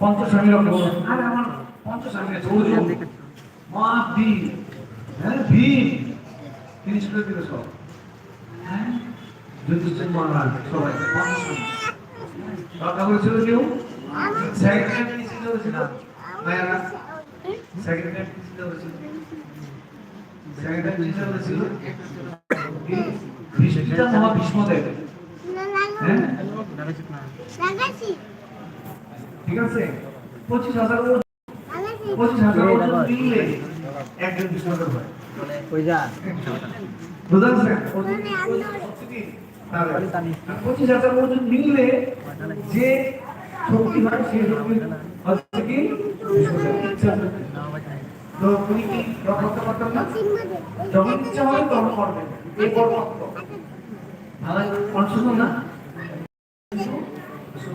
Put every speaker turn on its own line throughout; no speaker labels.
পঞ্চাশ আমার বি হ্যাঁ ভি তিরিশ করে দিলে সব। হ্যাঁ? যুধিষ্ঠির মহারাজ সবাই। পঞ্চাশ আমি কেউ? সেকেন্ড টাইম কি ছিল ছিল মায়েরা সেকেন্ড টাইম কি ছিল ছিল সেকেন্ড টাইম কি ছিল কি বৃষ্টিটা মহা ভীষ্মদেব হ্যাঁ? ঠিক আছে? পঁচিশ হাজার ওজন- পঁচিশ হাজার ওজন মিললে একজন ভীষ্মদেব হয়। বুঝা যাচ্ছে? ওজন- তাহলে আর পঁচিশ হাজার ওজন মিললে যে শক্তি হয় সেই শক্তি হচ্ছে কি। তো তুমি কি করতে পারতেন না? যখন ইচ্ছা হয় তখন করবেন। এই বড় রক্ত ভালো না?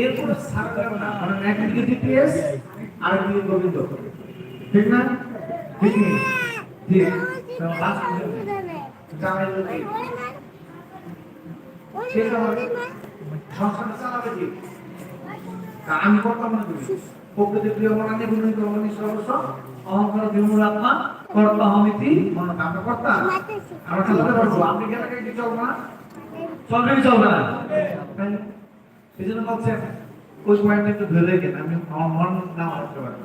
এরপরে মানে ডিপিএস আর একদিকে গোবিন্দ। ঠিক আমি তুমি প্রকৃতি প্রিয় কর্মণি সর্বস্ব অহংকার বিমূল আত্মা, কর্তা হমিতি মনে কামটা করতাম আমরা চালাতে পারব। আপনি গেলে কি চলবে না? চলবে কি চলবে না? এই জন্য বলছেন ওই পয়েন্টটা একটু রেখেন আমি মন নাও আসতে পারব।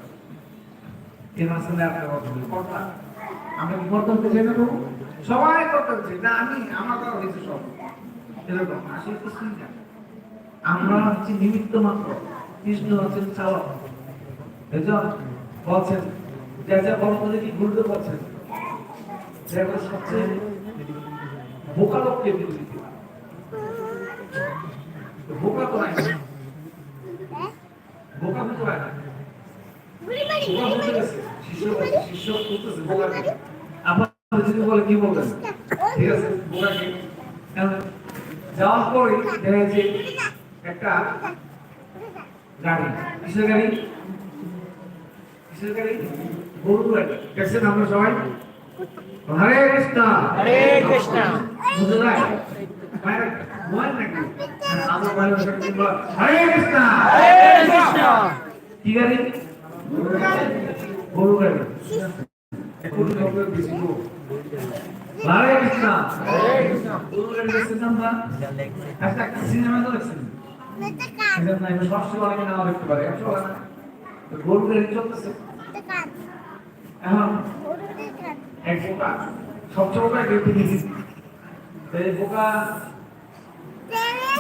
এই মাসে একটা কথা কর্তা আমরা কি হতে না সবাই না, আমি, আমার হয়েছে সব। এরকম, আসলে আমরা হচ্ছে নিমিত্ত মাত্র। কৃষ্ণ হচ্ছেন চালক। বুঝলেন বলছেন, যে যা কি ঘুরতে আমরা সবচেয়ে বোকা লোককে বোকা তো নাই বোকা বোকাকে আপনার যদি বলে কি বলবেন? ঠিক আছে বোকাকে যাওয়ার পরে দেখা যাচ্ছে একটা গাড়ি। কিসের গাড়ি? কিসের গাড়ি? গরু গাড়ি। দেখছেন আমরা সবাই? হরে কৃষ্ণ।
হরে কৃষ্ণ।
যায় বাইরে মোবাইল নাকি আমরা বাইরে বসে বলব, হরে কৃষ্ণ।
হরে কৃষ্ণ
কি গাড়ি? গরু গাড়ি। গরু গাড়ি? বেশি গরু। হরে কৃষ্ণ। গরু গাড়ি দেখছেন? আমরা একটা সিনেমা তো দেখছেন দেখতে পারে গরু গাড়ি চলতেছে। এখন এক বোকা। সবচেয়ে বোকা এক পৃথিবী তো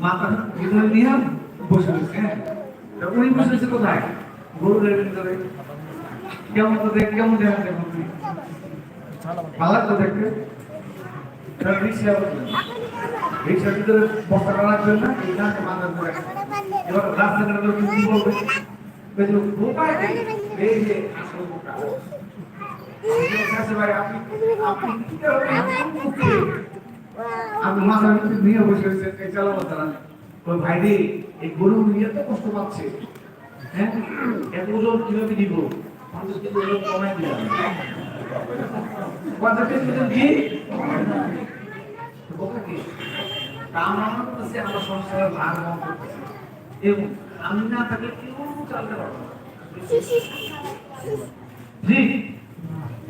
মাথার ভিতরে নিয়ে বসে রয়েছে হ্যাঁ? উনি বসে রয়েছে কোথায়? গরুদের ভিতরে। কেমন তো দেখ, কেমন দেখা দেখুন ভালো তো তাহলে রিক্সা রিক্সার ভিতরে বস্তা রাখবেন না, এই গানটা মাথার উপরে এবার রাস্তাঘাটে লোক আপনি- আপনি মাথার নিয়ে বসে এই চালাবো তারা। ওই ভাই রে, এই গরু নিয়ে তো কষ্ট পাচ্ছে। হ্যাঁ? এত ওজন কীভাবে দিব? আমরা সংসারের ভাগ আমি না থাকলে কেউ চালতে পারব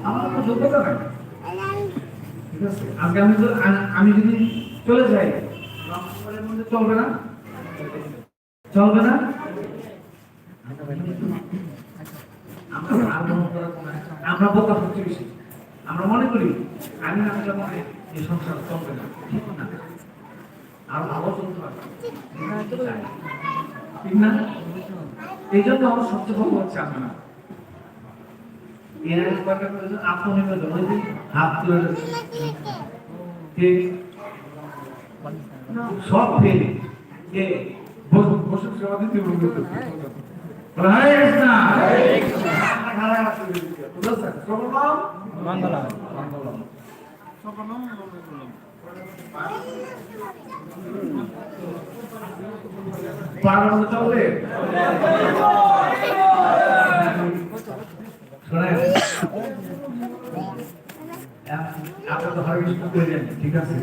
আমার যোগ্যতা নাই। ঠিক আছে আজকে আমি আমি যদি চলে যাই, চলবে না? চলবে না? আমরা বোকা হচ্ছে বেশি। আমরা মনে করি, আমি না হলে মনে এই সংসার চলবে না আর ভালো চলতে পারবে এই জন্য আমার সবচেয়ে বড় হচ্ছে আমরা এর আগে কয়েকটা করেছে আত্মনিবেদন ওই যে হাত তুলে কে সব ফেলে। কে? বসুন সেবা দিতে বলবে হরে কৃষ্ণ হরে সকলম
মঙ্গলম।
পারানো ঠিক আছে?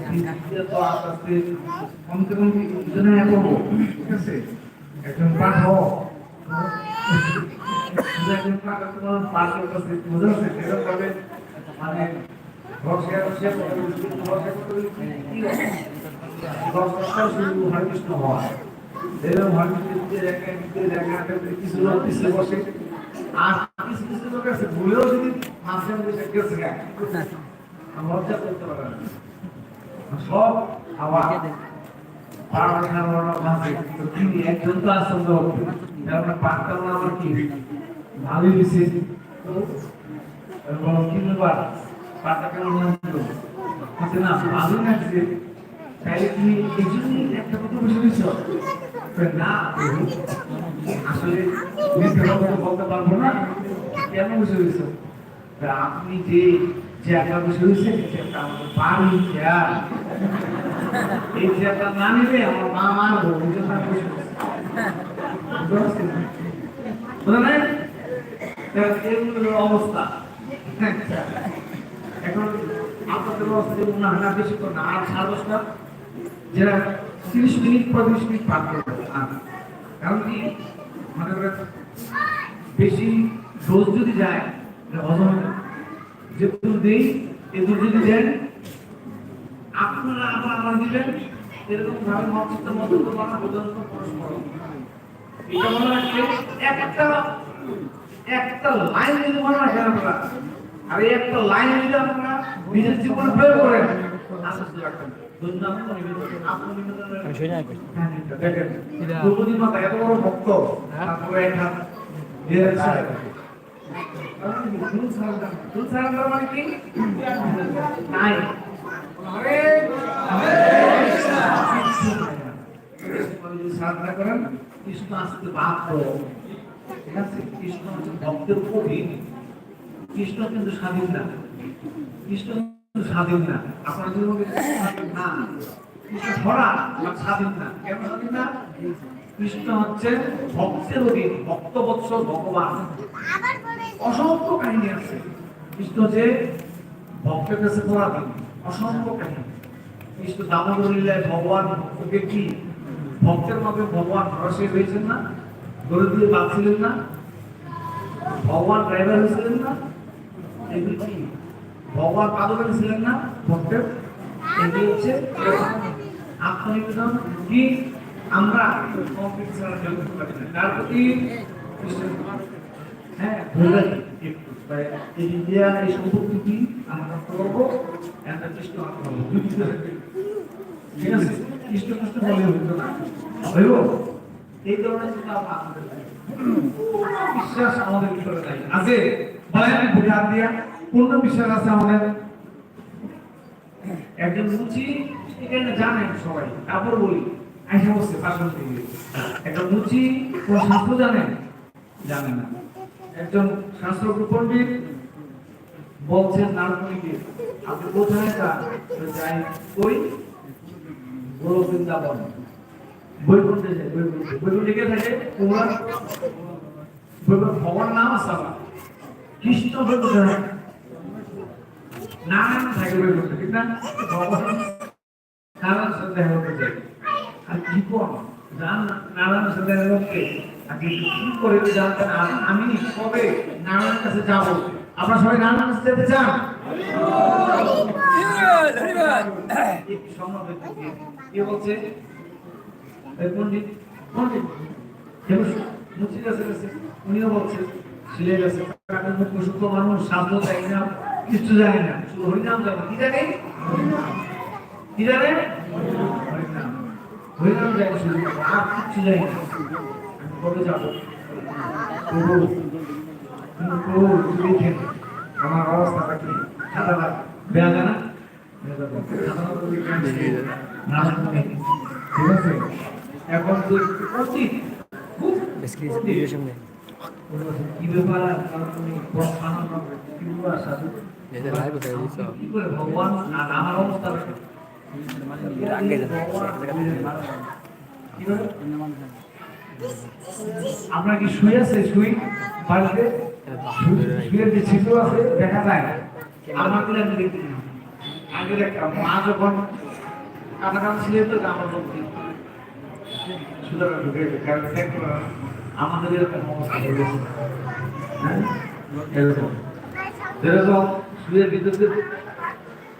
একজন পাঠ হও শুধু একজন পাঠ তোমার পাঠ করতেছে বুঝতে পারছেন এরকম ভাবে মানে রসে রসে রসে কি রস শুধু হরে কৃষ্ণ হওয়া এরকম হরে কৃষ্ণ দিতে দেখা দিতে দেখা কিছু লোক পিছিয়ে বসে। আর কিছু লোক আছে ভুলেও যদি মাঝে বসে গেছে লজ্জা করতে পারে না। তো আসন্দ তারপরে পাঠ করানো আমার কি? ভালোই দিছে এবং কি ব্যাপার? পাঠটা কেমন লাগল না, ভালোই লাগছে। তাইলে তুমি একটা কথা না আসলে বলতে পারব না। কেন বসে দিচ্ছ আপনি যে যে একটা বসে দিয়েছেন সেটা আমাদের বাড়ি খেয়াল এই চেয়ারটা না নিলে আমার মা মারবো অবস্থা। এখন আপনাদের অবস্থা না আর সাড়ে দশটা যেটা তিরিশ মিনিট পঁয়ত্রিশ আর কারণ কি? মনে করেন বেশি ডোজ যদি যায় হজম যে দুধ দেই এ দুধ যদি দেন আপনারা আবার আমার দিবেন। এরকম ভাবে পর্যন্ত পরস্পর। এটা মনে রাখবে একটা একটা লাইন যদি মনে রাখেন আপনারা আর এই একটা লাইন যদি আপনারা নিজের জীবনে প্রয়োগ করেন আস্তে রাখবেন দুর্নাম নিবেদন আত্মনিবেদনের
আমি শুনে আসব
দ্রৌপদী মাতা এত বড় ভক্ত তারপরে কৃষ্ণ আসতে বাধ্য কৃষ্ণ কিন্তু স্বাধীন না, কৃষ্ণ স্বাধীন না আপনার না কৃষ্ণ আর স্বাধীন না। কেন স্বাধীন না? কৃষ্ণ হচ্ছে ভক্তের অধীন, ভক্তবৎসল ভগবান। অসংখ্য কাহিনী আছে। কৃষ্ণ যে ভক্তের কাছে পরাধীন, অসংখ্য কাহিনী। কৃষ্ণ দামোদর লীলায় ভগবান ভক্তকে কি? ভক্তের মধ্যে ভগবান রসে হয়েছেন না? দৌড়ে দিয়ে বাঁচছিলেন না? ভগবান ড্রাইভার হয়েছিলেন না? এগুলি কি? ভগবান পাদকারী ছিলেন না? ভক্তের? এগুলি হচ্ছে আত্মনিবেদন কি আমরা কমপ্লিট ছাড়া জগৎ পারি না। তার প্রতি হ্যাঁ একটু। এই ইন্ডিয়া এই সম্পত্তি কি আমরা করব একটা কৃষ্ণ আত্মা হব। দুই দিকে থাকবে। ঠিক আছে? কৃষ্ণ কৃষ্ণ বলে হইতো না। হইব? এই ধরনের চিন্তা আমাদের। বিশ্বাস আমাদের ভিতরে নাই আছে বলেন বুঝে দিয়া পূর্ণ বিশ্বাস আছে আমাদের? একজন মুচি এখানে জানেন সবাই তারপর বলি। আইসা বসছে পাশন থেকে একটা মুচি কোন শাস্ত্র জানেন? জানে না। একজন শাস্ত্র পণ্ডিত বলছেন নারকমণিকে আপনি কোথায় যান? যাই ওই গোলক বৃন্দাবন বই পড়তে যায় ভগবান নাম আছে আমার। কৃষ্ণ বই নারায়ণ থাকে পড়তে ঠিক না? সাথে কি করে জানতেন? আমি কবে নারায়ণের কাছে যাব? আপনারা সবাই নারায়ণের কাছে যেতে চান? কে বলছে? কাছে উনিও বলছে ছিলে গেছে। কারণ মুখ মানুষ স্বাস্থ্য চাই না কিছু জানে না। শুধু হরিনাম জানে। কি জানে? কি জানে? হরিনাম হরিনাম জানে শুধু আর কিছু জানি না। আমি কবে যাব? প্রভু প্রভু তুমি দেখেন আমার অবস্থাটা কি? বেয়া জানা না? ঠিক আছে? এখন তো অতীত খুব কি ব্যাপার? বড় ভগবান আর আমার অবস্থা আমরা কি শুয়ে আছে? শুই বাড়িতে? শুয়ে যে ছিদ্র আছে, দেখা যায়। না গুলো আমি দেখি আগে দেখতাম। মা যখন কাটা ছিল, তো আমার কারণ আমাদের এরকম অবস্থা হয়ে গেছে। হ্যাঁ? এরকম। এরকম শুয়ে বিদ্যুৎ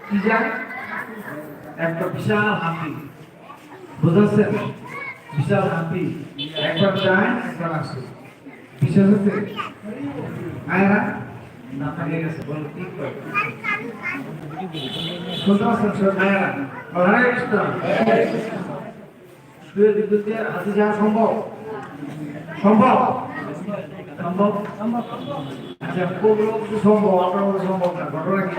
কি যায়? একটা বিশাল হাতি। বুঝাচ্ছেন? বিশাল হাতি। একবার যায় একবার আসে বিশ্বাস হচ্ছে? আয়রা না থাকিয়ে গেছে। বল, কি করে শুনতে পাচ্ছেন সব আয়রা হাতি যাওয়া সম্ভব? সম্ভব? সম্ভব? সম্ভব আচ্ছা লোক সম্ভব? আপনার সম্ভব না। ঘটনা কি?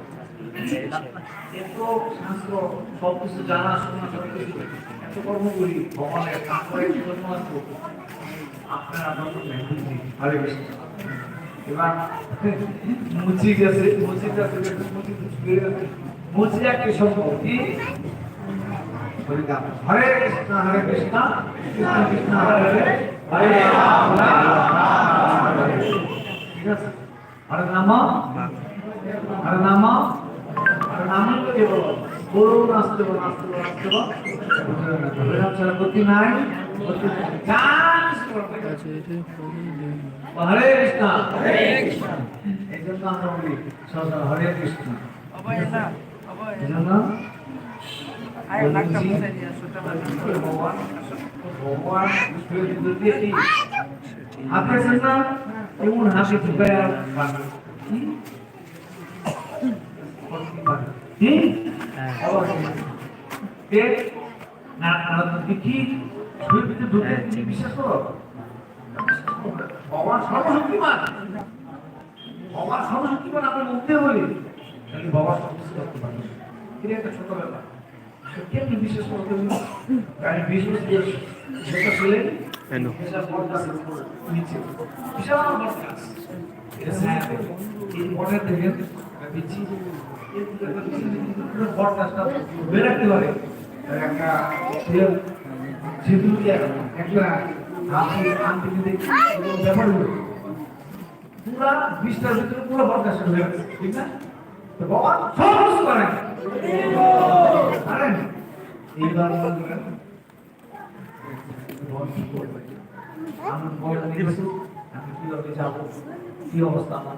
এত সব কিছু জানা শোনা এত কর্ম করি ভগবানের হরে কৃষ্ণ এবার গেছে গেছে হরে কৃষ্ণ হরে কৃষ্ণ কৃষ্ণ হরে হরে হরে। ঠিক আছে হরে নাম হরে নাম হরে নাম কেবল গরু নাচতে বল নাচতে বল নাচতে বল নাম ছাড়া গতি নাই। হরে কৃষ্ণ। ভগবান ভগবান ঈশ্বরের ভিতর দিয়ে কি? হাতে আছেন না, এমন হাসি ঢুকায় আর বাঁধে। কি? কি? আবার কি? পেট না না দেখি বিশ্বাস করো ভগবান সর্বশক্তিমান ভগবান সর্বশক্তিমান আপনার মুক্তি বলি তাহলে সব কিছু করতে পারে এটা একটা ছোট ব্যাপার করতে হবে আমি বিশ্বাস দিয়ে সেটা ছেলে বিশাল গাছ এটা ছায়া এই বটের থেকে বিচ্ছি বট গাছটা বের রাখতে পারে একটা একটা হাতি আনতে দিতে ব্যাপার পুরা বিশটার ভিতরে পুরো বট হয়ে গেছে ঠিক না তো বাবা সব কিছু করেন পারেন এইবার বলবেন আমার বড় কিছু আমি কীভাবে যাব কি অবস্থা আমার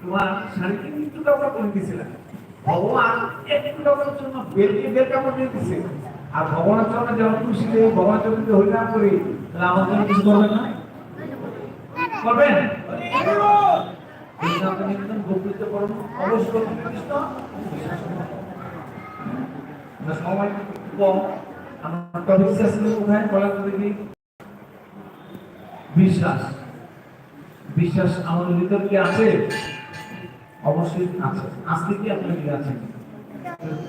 তোমার শাড়িতে একটু কাপড় করে দিয়েছিলেন ভগবান একটু কাপড়ের জন্য বেলকে বেল কাপড় দিয়ে দিচ্ছে আর ভগবানের জন্য যেমন খুশি হয়ে জন্য যদি হরিনাম করি, তাহলে জন্য কিছু করবেন না? করবেন বিশ্বাস। বিশ্বাস আমাদের ভিতর কি আছে? অবশ্যই আছে। আজকে কি আপনার কি আছে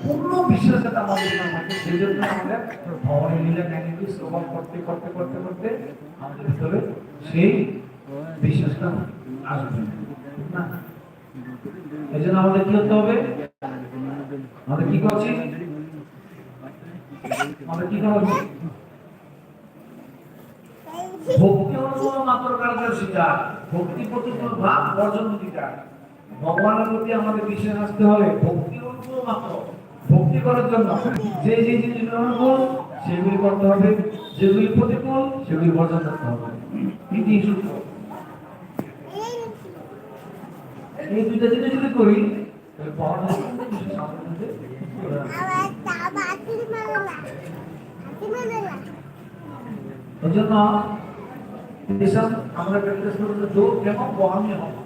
পূর্ণ বিশ্বাস আমাদের থাকে সেই জন্য আমাদের ভবনের লীলা কাহিনী শ্রবণ করতে করতে করতে করতে আমাদের ভিতরে সেই বিশ্বাসটা আসবে এই জন্য আমাদের কি হতে হবে? আমাদের কি করছি? আমাদের কি করা উচিত? ভক্তি অনুভব মাত্র কার্য স্বীকার ভক্তি প্রতিকূল ভাব বর্জন অধিকার। ভগবানের প্রতি আমাদের বিশ্বাস আসতে হলে ভক্তি অনুভব মাত্র ভক্তি করার জন্য। যে যে জিনিসগুলো অনুকূল সেগুলি করতে হবে যেগুলি প্রতিকূল সেগুলি বর্জন করতে হবে। ইতি সূত্র। এই দুইটা জিনিস যদি করি, তাহলে জন্য আমরা প্র্যাকটিস কেমন, বহানি হবে।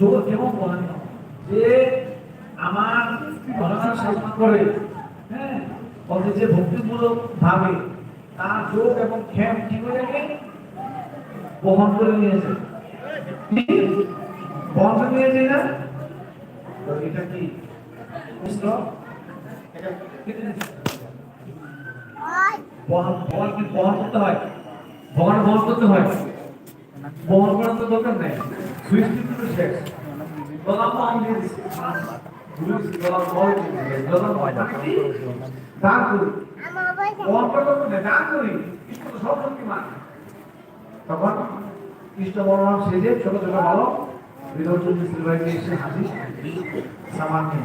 যোগ কেমন হবে যে আমার ঘটনা শাসন করে হ্যাঁ যে ভক্তিমূলক ভাবে তার যোগ এবং ক্ষেম কি করে বহন করে নিয়েছে। বহন করে নিয়েছে না? এটা কি? বুঝলো। বহন করতে হয়? বহন বহন করতে হয়। বহন করার তো দরকার নেই। তখন কৃষ্ণ বলরাম সেজে ছোট ছোট ভালো বিরোধ মিস্ত্রি এসে হাসি সামান নেই